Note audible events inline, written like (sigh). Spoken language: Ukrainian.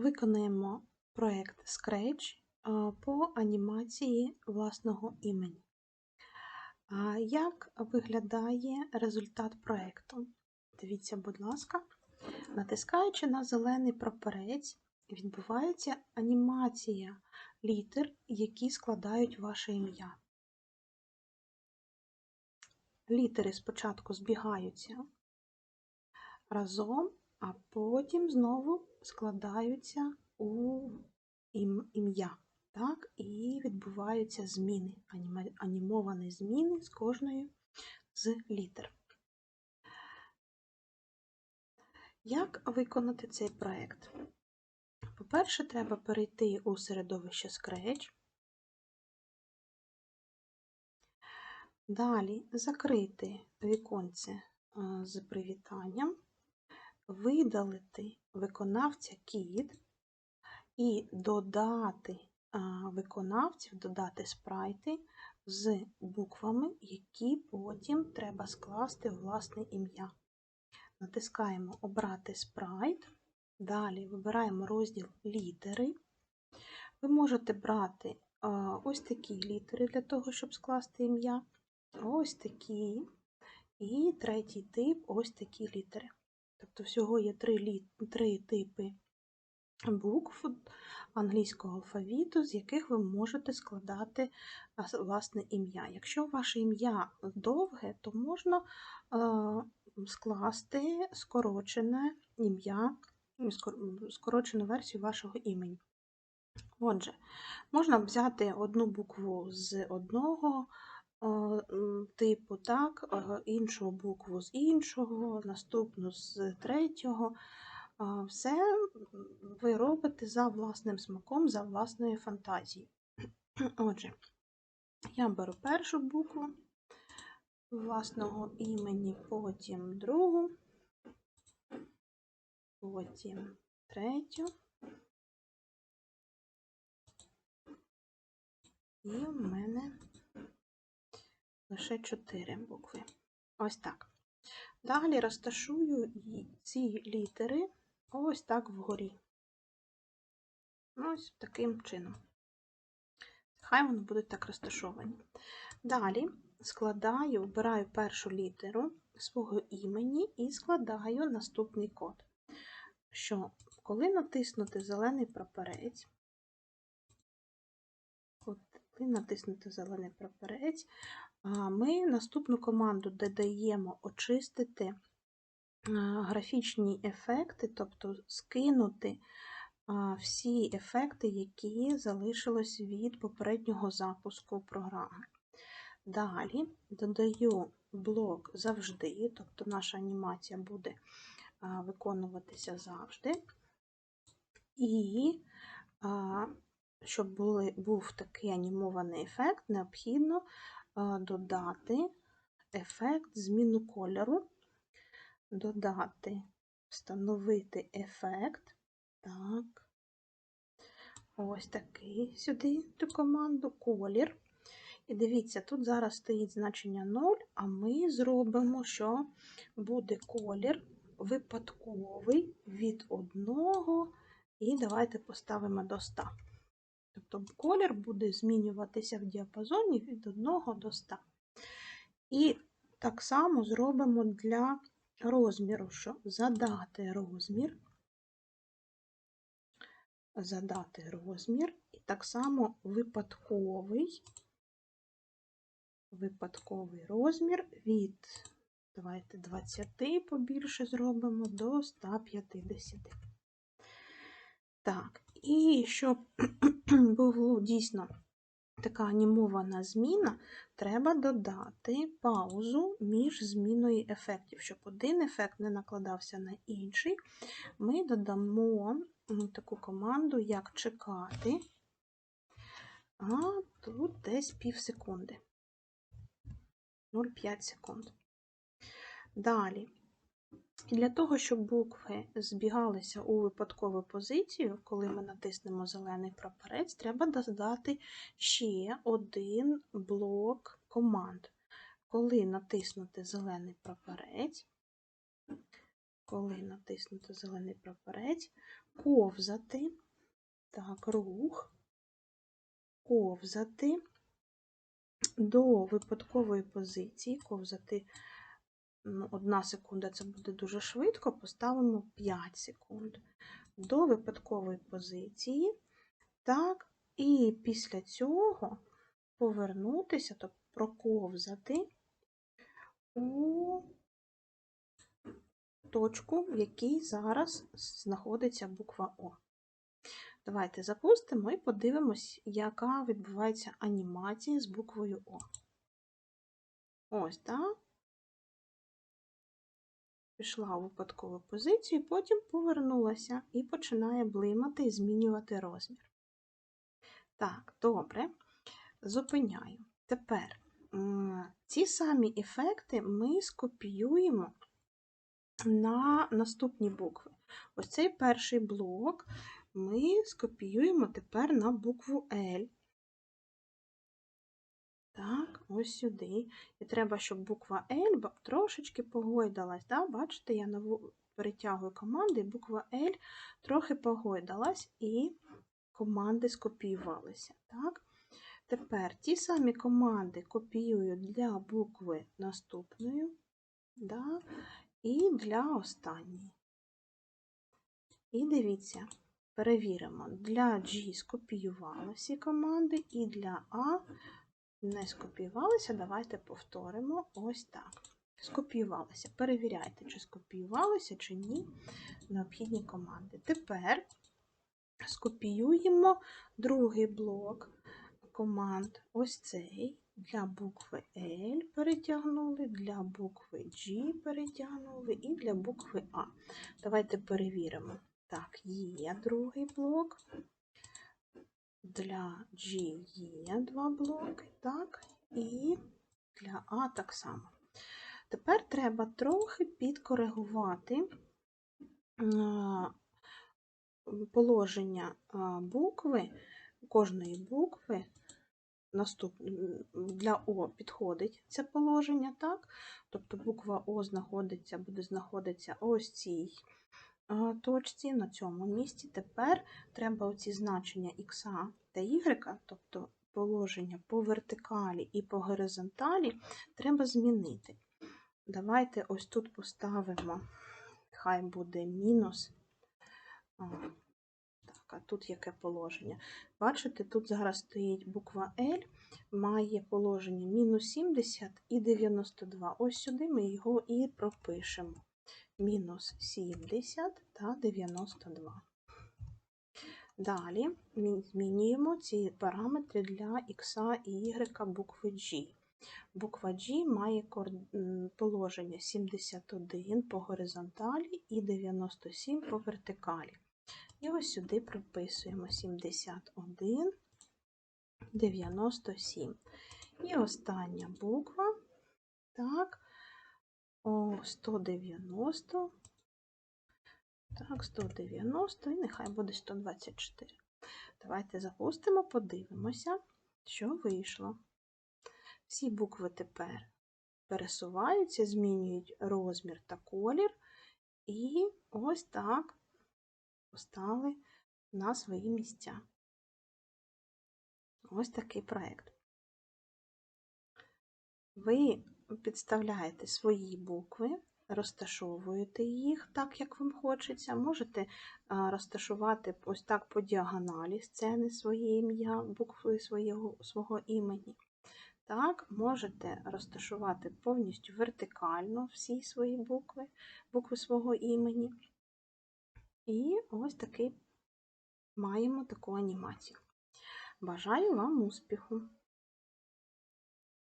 виконаємо проєкт Scratch по анімації власного імені. Як виглядає результат проєкту? Дивіться, будь ласка, натискаючи на зелений прапорець, відбувається анімація літер, які складають ваше ім'я. Літери спочатку збігаються разом, а потім знову складаються у ім'я. Так, і відбуваються зміни, анімовані зміни з кожною з літер. Як виконати цей проєкт? По-перше, треба перейти у середовище Scratch. Далі закрити віконце е, з привітанням, видалити виконавця кіт і додати виконавців, додати спрайти з буквами, які потім треба скласти в власне ім'я. Натискаємо Обрати спрайт. Далі вибираємо розділ літери. Ви можете брати ось такі літери для того, щоб скласти ім'я. Ось такі. І третій тип ось такі літери. Тобто, всього є три, три типи букв англійського алфавіту, з яких ви можете складати власне ім'я. Якщо ваше ім'я довге, то можна скласти скорочене ім'я, скорочену версію вашого імені. Отже, можна взяти одну букву з одного типу, так, е, іншу букву з іншого, наступну з третього. Все ви робите за власним смаком, за власною фантазією. (clears throat) Отже, я беру першу букву власного імені, потім другу, потім третю. І в мене лише чотири букви. Ось так. Далі розташую ці літери ось так вгорі. Ось таким чином. Хай вони будуть так розташовані. Далі складаю, вбираю першу літеру свого імені і складаю наступний код. Що, коли натиснути зелений прапорець, коли натиснути зелений прапорець, ми наступну команду додаємо очистити графічні ефекти, тобто скинути всі ефекти, які залишились від попереднього запуску програми. Далі додаю блок завжди, тобто наша анімація буде виконуватися завжди. І щоб були, був такий анімований ефект, необхідно додати ефект зміну кольору, додати, встановити ефект. Так. Ось такий сюди ту команду колір. І дивіться, тут зараз стоїть значення 0, а ми зробимо, що буде колір випадковий від 1 і давайте поставимо до 100. Тобто колір буде змінюватися в діапазоні від 1 до 100. І так само зробимо для розміру, що задати розмір, задати розмір, і так само випадковий, випадковий розмір від, давайте 20 побільше зробимо до 150. Так, і щоб (clears throat) було дійсно така анімована зміна, треба додати паузу між зміною ефектів, щоб один ефект не накладався на інший. Ми додамо таку команду, як чекати, а тут десь пів секунди. 0,5 секунд. Далі. Для того, щоб букви збігалися у випадкову позицію, коли ми натиснемо зелений прапорець, треба додати ще один блок команд. Коли натиснути зелений прапорець, коли натиснуто зелений прапорець, ковзати, так, рух, ковзати до випадкової позиції, ковзати ну, одна секунда це буде дуже швидко, поставимо 5 секунд. До випадкової позиції, так, і після цього повернутися, тобто проковзати у точку, в якій зараз знаходиться буква О. Давайте запустимо і подивимось, яка відбувається анімація з буквою О. Ось, так. Пішла у випадкову позицію, потім повернулася і починає блимати і змінювати розмір. Так, добре, зупиняю. Тепер ці самі ефекти ми скопіюємо на наступні букви. Ось цей перший блок ми скопіюємо тепер на букву L. Так, ось сюди. І треба, щоб буква L трошечки погойдалась. Так? Бачите, я нову перетягую команди, буква L трохи погойдалась, і команди скопіювалися. Так? Тепер ті самі команди копіюю для букви наступної да, і для останньої. І дивіться, перевіримо, для G скопіювали всі команди, і для А не скопіювалися. Давайте повторимо ось так. Скопіювалися. Перевіряйте, чи скопіювалися, чи ні необхідні команди. Тепер скопіюємо другий блок команд. Ось цей. Для букви L перетягнули, для букви G перетягнули і для букви А. Давайте перевіримо. Так, є другий блок. Для G є два блоки, так, і для А так само. Тепер треба трохи підкоригувати положення букви, кожної букви для О підходить це положення, так? Тобто буква О буде знаходитися ось цій точці, на цьому місці. Тепер треба оці значення Х та Y, тобто положення по вертикалі і по горизонталі, треба змінити. Давайте ось тут поставимо, хай буде мінус. Так, а тут яке положення? Бачите, тут зараз стоїть буква L, має положення мінус 70 і 92. Ось сюди ми його і пропишемо. Мінус 70 та 92. Далі змінюємо ці параметри для X і Y букви G. Буква G має положення 71 по горизонталі і 97 по вертикалі. І ось сюди прописуємо 71, 97. І остання буква, так, о, 190, так, 190 і нехай буде 124. Давайте запустимо, подивимося, що вийшло. Всі букви тепер пересуваються, змінюють розмір та колір. І ось так постали на свої місця. Ось такий проєкт. Ви підставляєте свої букви, розташовуєте їх так, як вам хочеться. Можете розташувати ось так по діагоналі сцени своє ім'я, букви свого, свого імені. Так, можете розташувати повністю вертикально всі свої букви, букви свого імені. І ось такий маємо таку анімацію. Бажаю вам успіху!